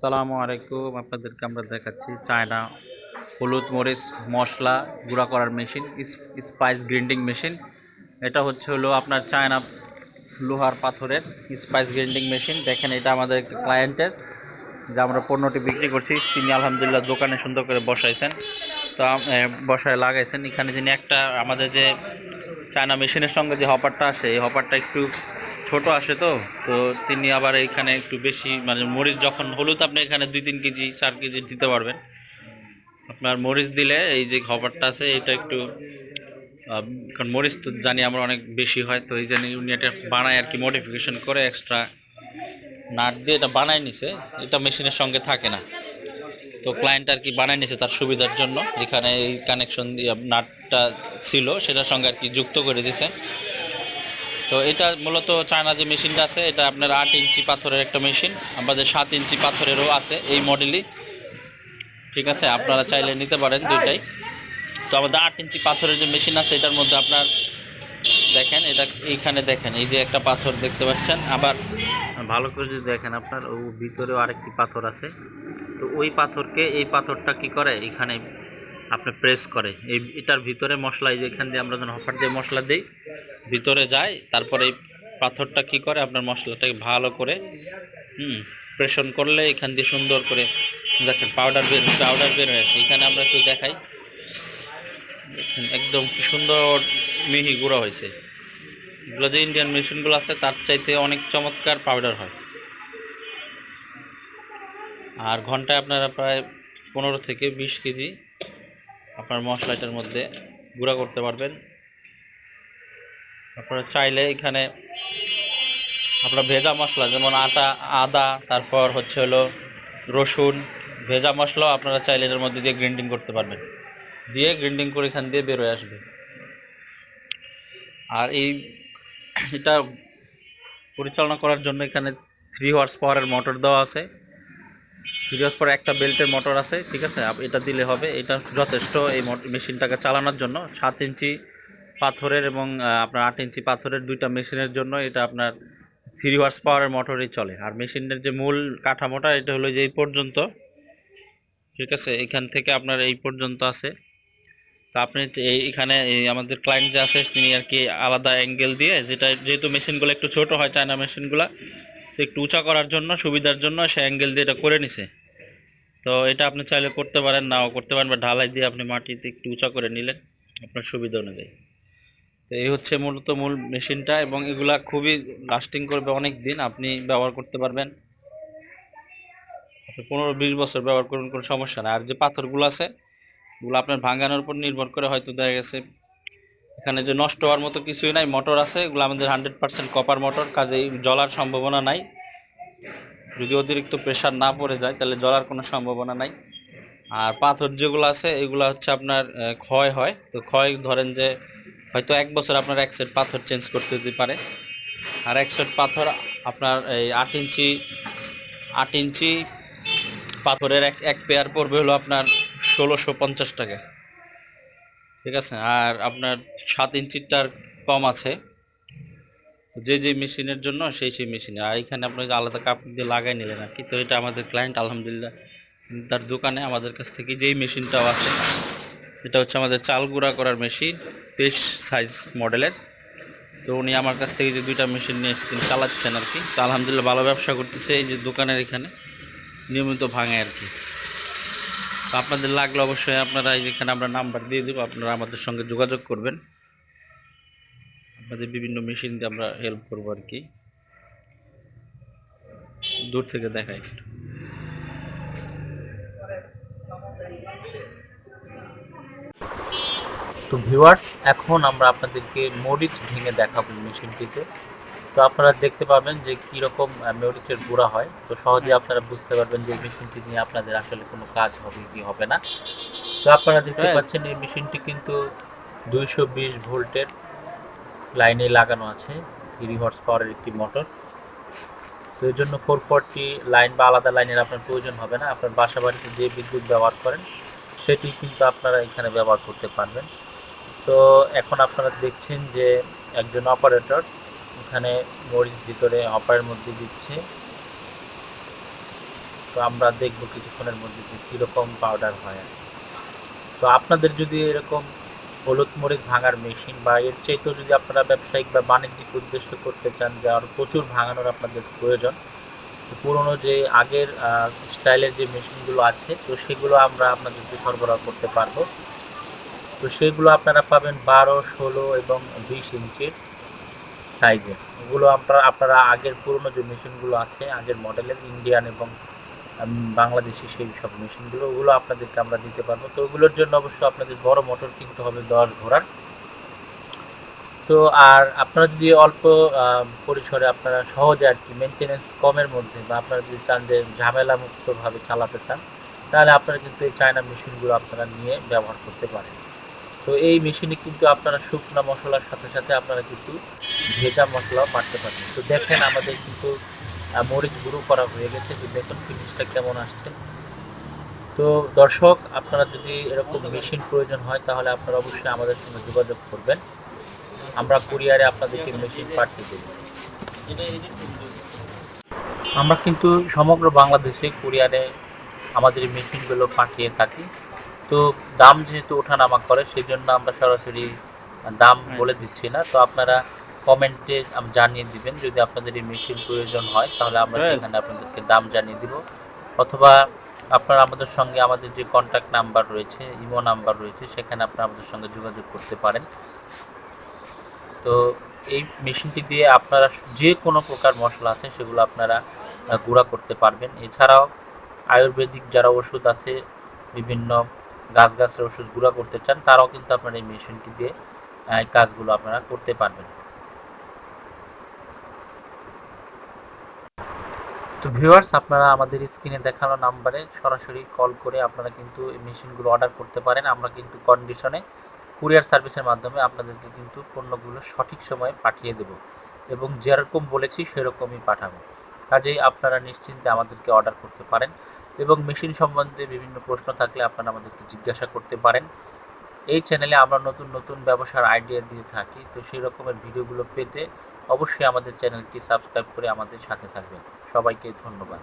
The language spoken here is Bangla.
সালামু আলাইকুম। আপনাদেরকে আমরা দেখাচ্ছি চায়না হলুদ মরিচ মশলা গুঁড়া করার মেশিন স্পাইস গ্রাইন্ডিং মেশিন। এটা হচ্ছে হলো আপনার চায়না লোহার পাথরের স্পাইস গ্রাইন্ডিং মেশিন। দেখেন এটা আমাদের ক্লায়েন্টের যে আমরা পণ্যটি বিক্রি করছি। তিনি আলহামদুলিল্লাহ দোকানে সুন্দর করে বসাইছেন। তো বসায় লাগাইছেন। এখানে যিনি একটা আমাদের যে চায়না মেশিনের সঙ্গে যে হপারটা আসে, এই হপারটা একটু ছোট আসে তো তো তিনি আবার এখানে একটু বেশি মানে মরিচ যখন হলুদ আপনি এখানে দুই তিন কেজি, চার কেজি দিতে পারবেন। আপনার মরিচ দিলে এই যে হপারটা আছে, এটা একটু কারণ মরিচ তো জানি আমরা অনেক বেশি হয়, তো এই জন্য উনি এটা বানায় আর কি মডিফিকেশন করে এক্সট্রা নাট দিয়ে এটা বানায় নিছে। এটা মেশিনের সঙ্গে থাকে না। তো ক্লায়েন্ট আর কি বানায় নিছে তার সুবিধার জন্য। এখানে এই কানেকশন দিয়ে নাটটা ছিল, সেটার সঙ্গে আর কি যুক্ত করে দিছে। তো এটা মূলত চায়না যে মেশিনটা আছে, এটা আপনার আট ইঞ্চি পাথরের একটা মেশিন, আমাদের সাত ইঞ্চি পাথরেরও আছে এই মডেলই। ঠিক আছে, আপনারা চাইলে নিতে পারেন দুইটাই। তো আমাদের আট ইঞ্চি পাথরের যে মেশিন আছে, এটার মধ্যে আপনার দেখেন, এটা এইখানে দেখেন, এই যে একটা পাথর দেখতে পাচ্ছেন। আবার ভালো করে যদি দেখেন আপনার, ও ভিতরেও আরেকটি পাথর আছে। তো ওই পাথরকে, এই পাথরটা কি করে? এখানে আপনি প্রেস করে। এই এটার ভিতরে মশলা, এই যে এখান দিয়ে আমরা যখন হপার দিয়ে মশলা দিই, ভিতরে যায়, তারপরে এই পাথরটা কি করে? আপনার মশলাটাকে ভালো করে, হুম প্রেশন করলে এখান দিয়ে সুন্দর করে দেখেন পাউডার বের পাউডার বের হয়ে আসে। এখানে আমরা একটু দেখাই। একদম কি সুন্দর মিহি গুঁড়া হয়েছে। এগুলো যে ইন্ডিয়ান মেশিনগুলো আছে, তার চাইতে অনেক চমৎকার পাউডার হয়। আর ঘন্টায় আপনারা প্রায় পনেরো থেকে বিশ কেজি আপনার মশলাটার মধ্যে গুঁড়া করতে পারবেন। আপনারা চাইলে এখানে আপনার ভেজা মশলা, যেমন আটা, আদা, তারপর হচ্ছে হলো রসুন, ভেজা মশলাও আপনারা চাইলে এর মধ্যে দিয়ে গ্রাইন্ডিং করতে পারবেন। দিয়ে গ্রাইন্ডিং করে এখান দিয়ে বেরোয় আসবে। আর এই এটা পরিচালনা করার জন্য এখানে থ্রি হর্স পাওয়ারের মোটর দেওয়া আছে। পাওয়ার একটা বেল্টের মোটর আছে, ঠিক আছে? এটা দিলে হবে। এটা যথেষ্ট এই মেশিনটাকে চালানোর জন্য। সাত ইঞ্চি পাথরের এবং আপনার আট ইঞ্চি পাথরের দুইটা মেশিনের জন্য এটা আপনার থ্রি হর্স পাওয়ারের মোটরই চলে। আর মেশিনের যে মূল কাঠামোটা, এটা হলো যে এই পর্যন্ত, ঠিক আছে? এখান থেকে আপনার এই পর্যন্ত আছে। তো আপনি যে এই- এখানে এই আমাদের ক্লায়েন্ট যে আছে, তিনি আর কি আলাদা অ্যাঙ্গেল দিয়ে, যেটা যেহেতু মেশিনগুলো একটু ছোট হয় চায়না মেশিনগুলো তো একটু উঁচা করার জন্য, সুবিধার জন্য সে অ্যাঙ্গেল দিয়ে এটা করে নিছে। তো এটা আপনি চাইলে করতে পারেন, নাও করতে পারেন, বা ঢালাই দিয়ে আপনি মাটিতে একটু উঁচা করে নিলেন, আপনার সুবিধা অনুযায়ী। তো এই হচ্ছে মূলত মূল মেশিনটা, এবং এগুলা খুবই লাস্টিং করবে অনেক দিন, আপনি ব্যবহার করতে পারবেন। আপনি পনেরো বিশ বছর ব্যবহার করবেন কোনো সমস্যা না আর যে পাথরগুলো আছে, এগুলো আপনার ভাঙানোর উপর নির্ভর করে হয়তো দেখা গেছে, এখানে যে নষ্ট হওয়ার মতো কিছুই নাই, মোটর আছে, এগুলো আমাদের হান্ড্রেড পার্সেন্ট কপার মোটর কাজেই জলার সম্ভাবনা নাই। যদি অতিরিক্ত প্রেশার না পড়ে যায়, তাহলে জ্বলার কোনো সম্ভাবনা নাই। আর পাথর যেগুলো আছে, এগুলো হচ্ছে আপনার ক্ষয় হয়। তো ক্ষয় ধরেন যে, হয়তো এক বছর আপনার এক সেট পাথর চেঞ্জ করতে দিতে পারে। আর এক সেট পাথর আপনার এই আট ইঞ্চি আট ইঞ্চি পাথরের এক এক পেয়ার পড়বে হলো আপনার ষোলোশো পঞ্চাশ টাকা। ঠিক আছে? আর আপনার সাত ইঞ্চিটার কম আছে। যে যে মেশিনের জন্য সেই সেই মেশিনে। আর এখানে আপনি আলাদা কাপড় দিয়ে লাগাই নিলেন আর কি, তো এটা আমাদের ক্লায়েন্ট আলহামদুলিল্লাহ তার দোকানে আমাদের কাছ থেকে যেই মেশিনটাও আছে, এটা হচ্ছে আমাদের চাল গুঁড়া করার মেশিন তেইশ সাইজ মডেলের তো উনি আমার কাছ থেকে যে দুইটা মেশিন নিয়ে এসেছেন, চালাচ্ছেন আর কি। তো আলহামদুলিল্লাহ ভালো ব্যবসা করতেছে এই যে দোকানের এখানে, নিয়মিত ভাঙে আর কি। তো আপনাদের লাগলে অবশ্যই আপনারা এই যেখানে আমরা নাম্বার দিয়ে দেবো, আপনারা আমাদের সঙ্গে যোগাযোগ করবেন। আপনাদের বিভিন্ন মেশিন দিয়ে আমরা হেল্প করব আর কি। দূর থেকে দেখাই। একটু তো ভিউয়ার্স এখন আমরা আপনাদেরকে মরিচ ভেঙে দেখাবো মেশিনটিতে। তো আপনারা দেখতে পাবেন যে কীরকম মরিচের গুঁড়া হয়। তো সহজে আপনারা বুঝতে পারবেন যে মেশিনটি নিয়ে আপনাদের আসলে কোনো কাজ হবে কি হবে না। তো আপনারা দেখতে হ্যাঁ। পাচ্ছেন এই মেশিনটি কিন্তু দুইশো বিশ ভোল্টের লাইনে লাগানো আছে থ্রি হর্স পাওয়ারের একটি মোটর তো এর জন্য ফোর ফোরটি লাইন বা আলাদা লাইনের আপনার প্রয়োজন হবে না। আপনার বাসা বাড়িতে যে বিদ্যুৎ ব্যবহার করেন, সেটি কিন্তু আপনারা এখানে ব্যবহার করতে পারবেন। তো এখন আপনারা দেখছেন যে একজন অপারেটর এখানে মরিচ ভিতরে হপারের মধ্যে দিচ্ছে। তো আমরা দেখব কিছুক্ষণের মধ্যে যে কীরকম পাউডার হয়। তো আপনাদের যদি এরকম হলুদ মরিচ ভাঙার মেশিন বা এর চাইতেও যদি আপনারা ব্যবসায়িক বা বাণিজ্যিক উদ্দেশ্য করতে চান, যে আরও প্রচুর ভাঙানোর আপনাদের প্রয়োজন। পুরনো যে আগের স্টাইলের যে মেশিনগুলো আছে, তো সেগুলো আমরা আপনাদেরকে সরবরাহ করতে পারব। তো সেগুলো আপনারা পাবেন বারো, ষোলো এবং বিশ ইঞ্চির সাইজের ওগুলো আপনারা আপনারা আগের পুরনো যে মেশিনগুলো আছে, আগের মডেলের, ইন্ডিয়ান এবং বাংলাদেশি সেই সব মেশিনগুলো ওগুলো আপনাদেরকে আমরা দিতে পারব। তো ওগুলোর জন্য অবশ্যই আপনাদের বড় মোটর কিনতে হবে দশ ঘোড়ার। তো আর আপনারা যদি অল্প পরিসরে আপনারা সহজে আর কি মেনটেনেন্স কমের মধ্যে বা আপনারা যদি চান যে ঝামেলা মুক্তভাবে চালাতে চান, তাহলে আপনারা কিন্তু এই চায়না মেশিনগুলো আপনারা নিয়ে ব্যবহার করতে পারেন। তো এই মেশিনে কিন্তু আপনারা শুকনা মশলার সাথে সাথে আপনারা কিন্তু ভেজা মশলাও পাঠতে পারেন তো দেখেন আমাদের কিন্তু মরিচ গুঁড়ো করা হয়ে গেছে যে দেখুন ফিনিশটা কেমন আসছে। তো দর্শক, আপনারা যদি এরকম মেশিন প্রয়োজন হয়, তাহলে আপনারা অবশ্যই আমাদের সঙ্গে যোগাযোগ করবেন। আমরা কুরিয়ারে আপনাদেরকে মেশিন পাঠিয়ে দেব। আমরা কিন্তু সমগ্র বাংলাদেশে কুরিয়ারে আমাদের মেশিনগুলো পাঠিয়ে থাকি। তো দাম যেহেতু ওঠানামা করে সেই জন্য আমরা সরাসরি দাম বলে দিচ্ছি না। তো আপনারা কমেন্টে জানিয়ে দিবেন। যদি আপনাদের এই মেশিন প্রয়োজন হয় তাহলে আমরা সেখানে আপনাদেরকে দাম জানিয়ে দিব। অথবা আপনারা আমাদের সঙ্গে আমাদের যে কন্ট্যাক্ট নাম্বার রয়েছে ইমো নাম্বার রয়েছে সেখানে আপনারা আমাদের সঙ্গে যোগাযোগ করতে পারেন। তো এই মেশিনটি দিয়ে আপনারা যে কোনো প্রকার মশলা আছে সেগুলো আপনারা গুঁড়া করতে পারবেন। এছাড়াও আয়ুর্বেদিক যারা ওষুধ আছে বিভিন্ন গাছ গাছের ওষুধ গুঁড়া করতে চান তারাও কিন্তু আপনারা এই মেশিনটি দিয়ে এই কাজগুলো আপনারা করতে পারবেন। তো ভিউয়ার্স আপনারা আমাদের স্ক্রিনে দেখানো নাম্বারে সরাসরি কল করে আপনারা কিন্তু এই মেশিনগুলো অর্ডার করতে পারেন। আমরা কিন্তু কন্ডিশনে কুরিয়ার সার্ভিসের মাধ্যমে আপনাদেরকে কিন্তু পণ্যগুলো সঠিক সময়ে পাঠিয়ে দেব এবং যেরকম বলেছি সেরকমই পাঠাবো। কাজেই আপনারা নিশ্চিন্তে আমাদেরকে অর্ডার করতে পারেন এবং মেশিন সম্বন্ধে বিভিন্ন প্রশ্ন থাকলে আপনারা আমাদেরকে জিজ্ঞাসা করতে পারেন। এই চ্যানেলে আমরা নতুন নতুন ব্যবসার আইডিয়া দিয়ে থাকি, তো সেই রকমের ভিডিওগুলো পেতে অবশ্যই আমাদের চ্যানেলটি সাবস্ক্রাইব করে আমাদের সাথে থাকবেন। সবাইকে ধন্যবাদ।